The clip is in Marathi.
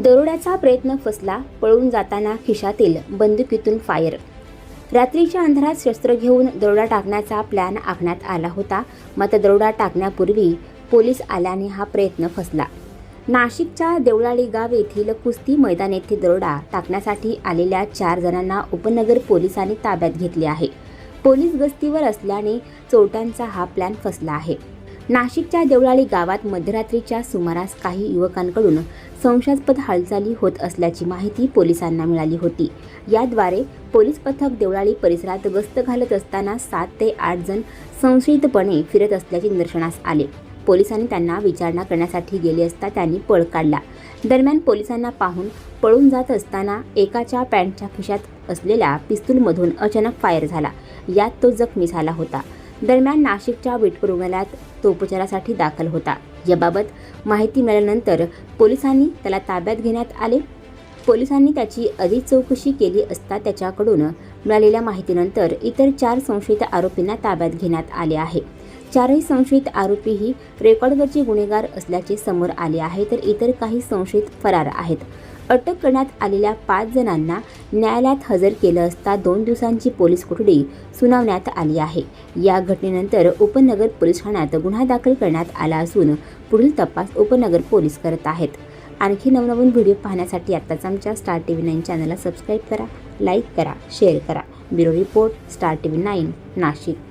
दरोड्याचा प्रयत्न फसला पळून जाताना खिशातील बंदुकीतून फायर. रात्रीच्या अंधारात शस्त्र घेऊन दरोडा टाकण्याचा प्लॅन आखण्यात आला होता. मात्र दरोडा टाकण्यापूर्वी पोलीस आल्याने हा प्रयत्न फसला. नाशिकच्या देवळाळी गाव येथील कुस्ती मैदान येथे दरोडा टाकण्यासाठी आलेल्या चार जणांना उपनगर पोलिसांनी ताब्यात घेतले आहे. पोलीस गस्तीवर असल्याने चोरट्यांचा हा प्लॅन फसला आहे. नाशिकच्या देवळाली गावात मध्यरात्रीच्या सुमारास काही युवकांकडून संशयास्पद हालचाली होत असल्याची माहिती पोलिसांना मिळाली होती. याद्वारे पोलीस पथक देवळाली परिसरात गस्त घालत असताना सात ते आठ जण संशयितपणे फिरत असल्याचे निदर्शनास आले. पोलिसांनी त्यांना विचारणा करण्यासाठी गेले असता त्यांनी पळ काढला. दरम्यान पोलिसांना पाहून पळून जात असताना एकाच्या पॅन्टच्या खिशात असलेल्या पिस्तूलमधून अचानक फायर झाला. यात तो जखमी झाला होता. दरम्यान नाशिकच्या विटकर रुग्णालयात तो उपचारासाठी दाखल होता. याबाबत माहिती मिळाल्यानंतर पोलिसांनी त्याला ताब्यात घेण्यात आले. पोलिसांनी त्याची अधिक चौकशी केली असता त्याच्याकडून मिळालेल्या माहितीनंतर इतर चार संशयित आरोपींना ताब्यात घेण्यात आले आहे. चारही संशयित आरोपीही रेकॉर्डवरचे गुन्हेगार असल्याचे समोर आले आहे. तर इतर काही संशयित फरार आहेत. अटक करण्यात आलेल्या पाच जणांना न्यायालयात हजर केलं असता दोन दिवसांची पोलीस कोठडी सुनावण्यात आली आहे. या घटनेनंतर उपनगर पोलीस ठाण्यात गुन्हा दाखल करण्यात आला असून पुढील तपास उपनगर पोलीस करत आहेत. आणखी नवनवीन व्हिडिओ पाहण्यासाठी आत्ताच आमच्या स्टार टी व्ही नाईन चॅनलला सबस्क्राईब करा लाईक करा शेअर करा. Bureau report star T V nine Nashik.